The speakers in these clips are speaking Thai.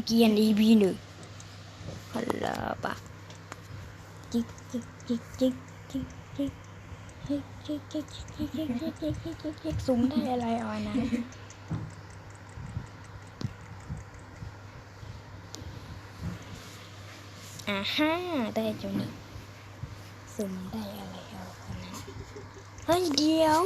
เกียน EP หนึ่งฮัลโหลปะจิกจิกจิกจิกจิกจิกจิกจิกจิกจิกจิกจิกจิกจิกจิกจิกสุ่มได้อะไรเอาอันนะอ่าฮ่าได้เจ้านี่สุ่มได้อะไรเอาอันนั้นเฮ้ยเดี๋ยว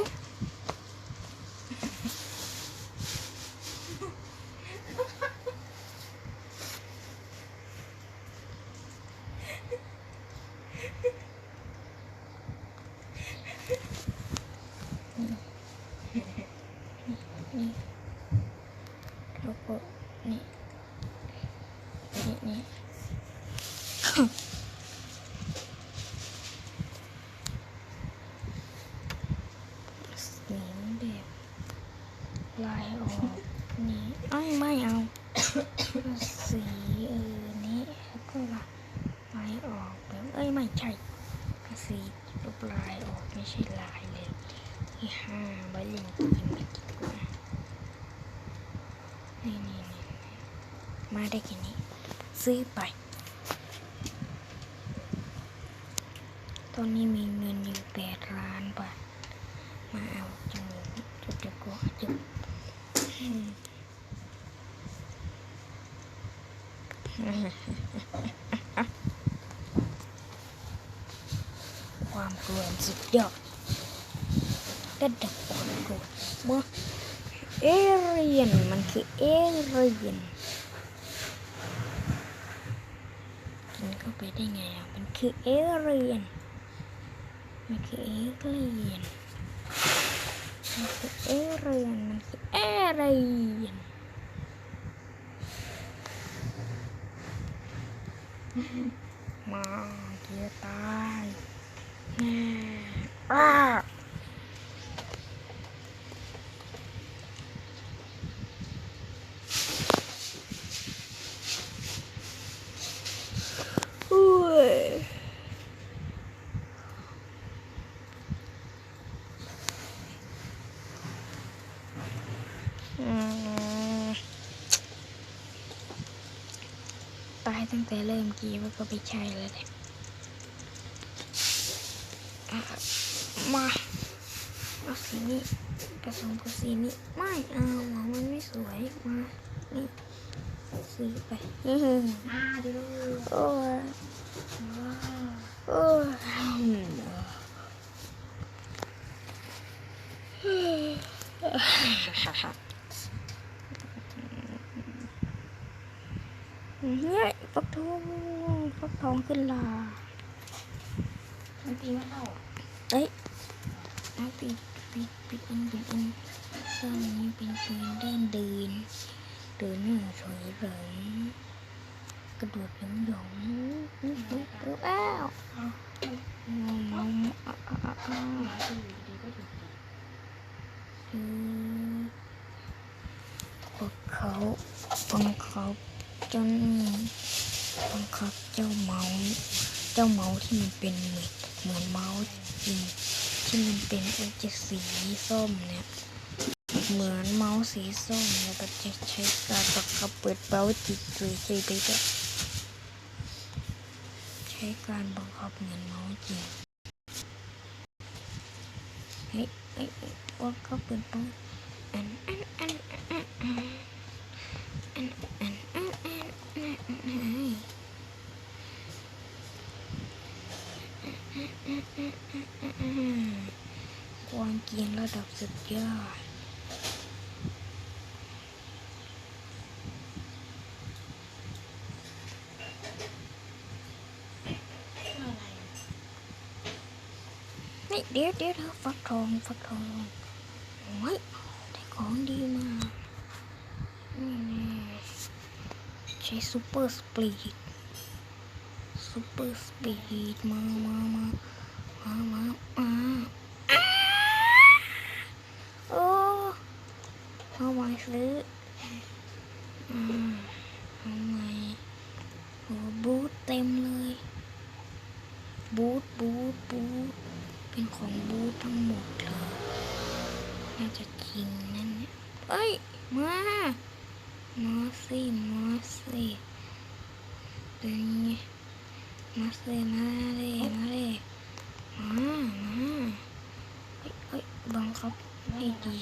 นี่แล้วก็นี่ นี่นี่สีแบบลายออกนี่ไอ้ยไม่เอา สีเออนี้แล้วก็ลายออกแบบเอ้ยไม่ใช่สีรูปลายออกไม่ใช่ลายเลยที่ห้าใบเล่นเกมไม่ดีกว่านี่นี่นี่มาได้แค่นี้ ซื้อไป ตอนนี้มีเงินอยู่แปดล้านบาท มาเอาจมูกจุดเดียวก็จุดความกลัวสุดยอดระดับความกลัวเมื่อเอเรียนมันคือเอเรียนกินเข้า ไปได้ไงอะ มันคือเอเรียน มันคือเอเรียน มันคือเอเรียน มันคือเอเรียนมาเกียร์ตายแน่อ้าอุ้ย อืมตายตั้ง แต่เริ่มกี้ว่าก็ไม่ใช่แล้วเนี่ยอะมาเอาสีนี้ผสมกับสีนี้ไม่เอามันไม่สวยมานี่สีไปอื้อหือมาดูโอ้ยว้าวโอ้ยเนี่ยฟักทองฟักทองขึ้นลามันตีไม่เข้าอะเอ้ยเอาปิดปิดปิดอินปิดอินตอนนี้เป็นปืนเดินเดินเดินหน้าถอยหลังกระโดดหยองหยองนึกนึกนึกอ้าวมองมองอ้าวอ้าวอ้าวหมาตีดีก็ถูกคือพวกเขาบังคับ จนบังคับเจ้าเมาส์เจ้าเมาส์ที่มันเป็นเหมือนเหมือนเมาส์จริงที่มันเป็นเอจสีส้มเนี่ยเหมือนเมาส์สีส้มแล้วก็จะใช้การบังคับเปิดเป้าจิตจุยใจไปด้วยใช้การบังคับเหมือนเมาส์จริงเฮ้ยเฮ้ยว่าก็เปิดเป้าอันอันอันอันอัน ความเกียนระดับสุดยอดอะไรนี่เดี๋ยวเดี๋ยวเดี๋ยวฟักทองฟักทองโอ้ยได้ของดีมานี่แน่ใช้ซูเปอร์สปีดซูเปอร์สปีดมามามา มามามาอ้าโอ้าไว้ซื้ออืมเอาไงโอ้บูทเต็มเลย บูทบูทบูทเป็นของบูททั้งหมดเลย น่าจะจริงนั่นเนี่ยเอ้ย มา มาสิมาสิตัวนี้มาสิมาเลยมาเลย เฮ้ยเฮ้ยบังคับให้ดี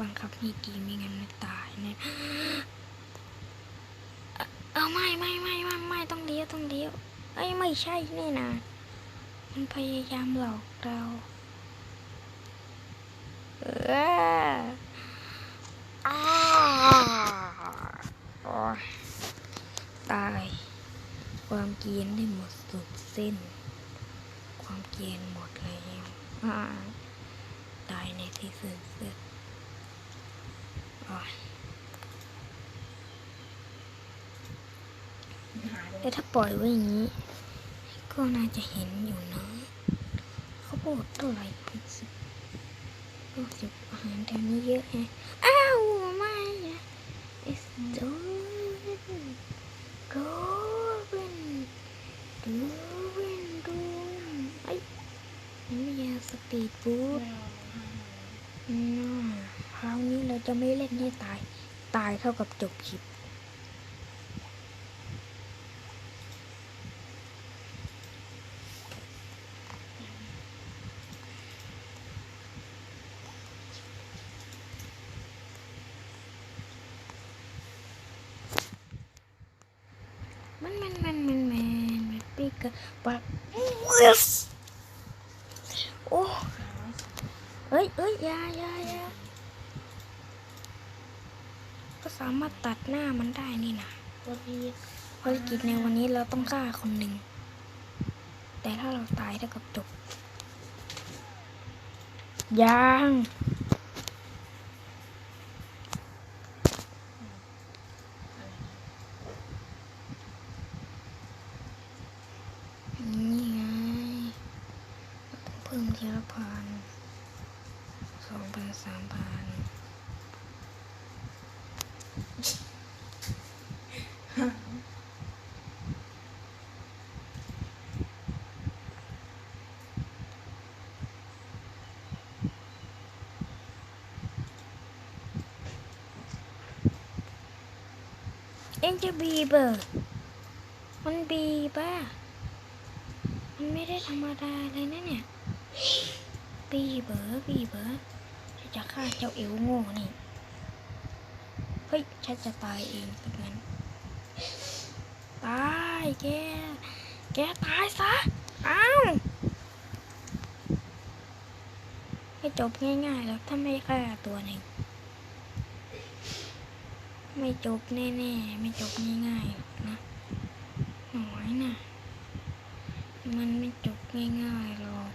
บังคับให้ดีไม่งั้นไม่ตายแน่เอาไม่ไม่ไม่ไม่ไม่ต้องเลี้ยวต้องเลี้ยวไอ้ยไม่ใช่นี่นะมันพยายามหลอกเราเอออ้าโอ๊ยตาย ความเกรียนได้หมดสุดสิ้น ความเกรียนหมดแล้วตายในที่สุดสุดโอ๊ยหายไปแต่ถ้าปล่อยไว้อย่างนี้ ก็น่าจะเห็นอยู่นะเขาบอกเท่าไหร่หกสิบหกสิบอาหารแถวนี้เยอะแฮะ อ้าว ไม่นะ it's so going doing doing ไอ้นี่ไม่ยาสปีดบูท ไม่เอาหาย อืมคราวนี้เราจะ ไม่เล่นให้ตาย ตายเท่ากับจบคลิปมันมันมันมันมันมันปีกปักโอ้เอ้ยเอ้ยยายายา สามารถตัดหน้ามันได้นี่นะกดอีกภารกิจในวันนี้เราต้องฆ่าคนหนึ่ง แต่ถ้าเราตายเท่ากับจบยังนี่ไงเราต้องเพิ่มทีละพันสองพันสามพัน เอ็นจะบีเบอร์มันบีบอะมันไม่ได้ธรรมดาเลยนะเนี่ย บีเบอร์บีเบอร์ฉันจะฆ่าเจ้าเอวโง่นี่ เฮ้ย ฉันจะตายเองเป็นงั้น ตายแก แกตายซะ อ้าวให้จบง่ายๆแล้วถ้าไม่ฆ่าตัวหนึ่ง ไม่จบแน่ๆ ไม่จบง่ายๆนะหน่อยนะมันไม่จบง่ายๆหรอก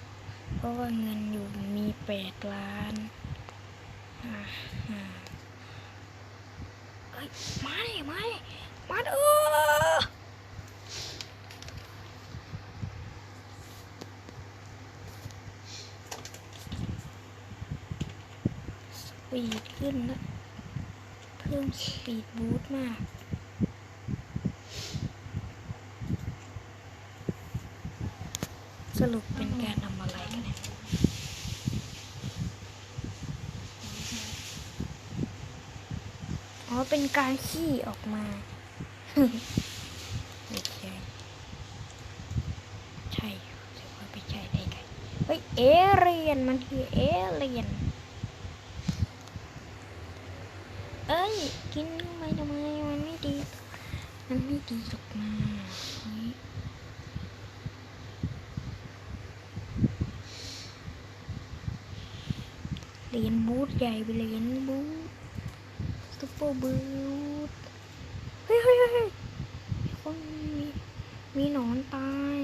เพราะว่าเงินอยู่มีแปดล้านอ่าอ่าเอ้ยมาดิมาดิมาดิเออสปีดขึ้นนะ เพิ่มสปีดบูทมาก สรุปเป็นการทำอะไรกันเนี่ยอ๋อ เป็นการขี้ออกมาไม่ใช่ใช่แต่ว่าไม่ใช่ได้ไงเฮ้ย เอเรียน มันคือเอเรียน เอ้ย กินทำไมทำไมมันไม่ดี มันไม่ดีหรอกนะเหรียญบูทใหญ่ไปเหรียญบูทซุปเปอร์บูทเฮ้ยเฮ้ยเฮ้ยเฮ้ยมีคนมีมีหนอนตาย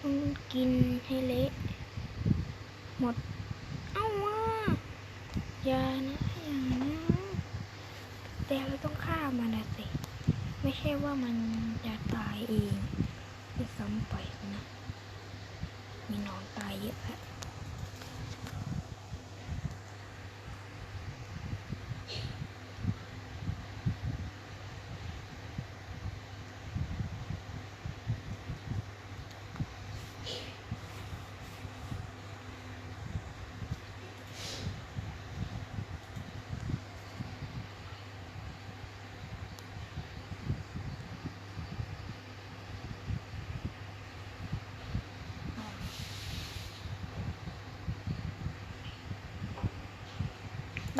ต้องกินให้เละหมด เอ้าว่าอย่านะอย่านะ แต่เราต้องฆ่ามันนะสิ ไม่ใช่ว่ามันจะตายเองจะซ้ำไปนะ มีหนอนตายเยอะแล้ว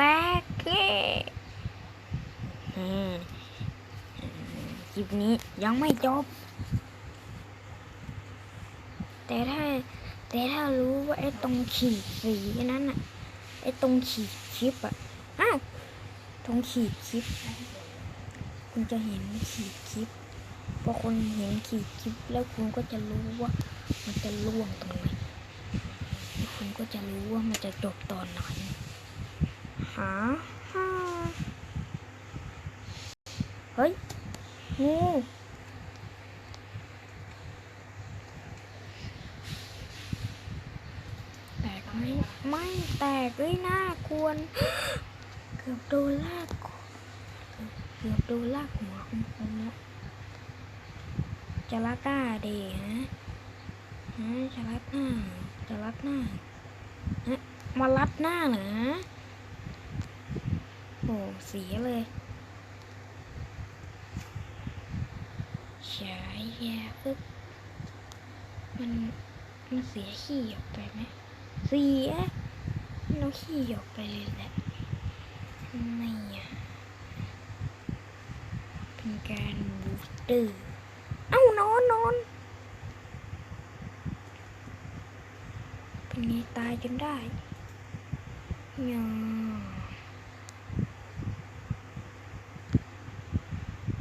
ตกเย้คลิปนี้ยังไม่จบ แต่ถ้าแต่ถ้ารู้ว่าไอ้ตรงขีดสีนั้นอะไอ้ตรงขีดคลิปอะอ้าวตรงขีดคลิป คุณจะเห็นขีดคลิปพอคุณเห็นขีดคลิปแล้วคุณก็จะรู้ว่ามันจะล่วงตรงไหนคุณก็จะรู้ว่ามันจะจบตอนไหน หาฮ่าเฮ้ยงูแตกไหมไม่แตกเลยน่ากวนเกือบโดนลากคอเกือบโดนลากหัวคุณคุณแล้วจะรักหน้าเดฮะฮะจะรัดหน้าจะรัดหน้าฮะมารัดหน้าเหรอ โอ้เสียเลยฉายแย่อึ๊บมันมันเสียขี้ออกไปไหมเสียน้องขี้ออกไปเลยแหละไม่อะเป็นการบูสเตอร์เอ้านอนนอนเป็นไงตายจนได้ยา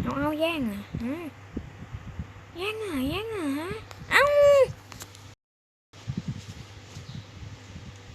เอาเอา แย่งอะฮะแย่งอะแย่งอะเอ้า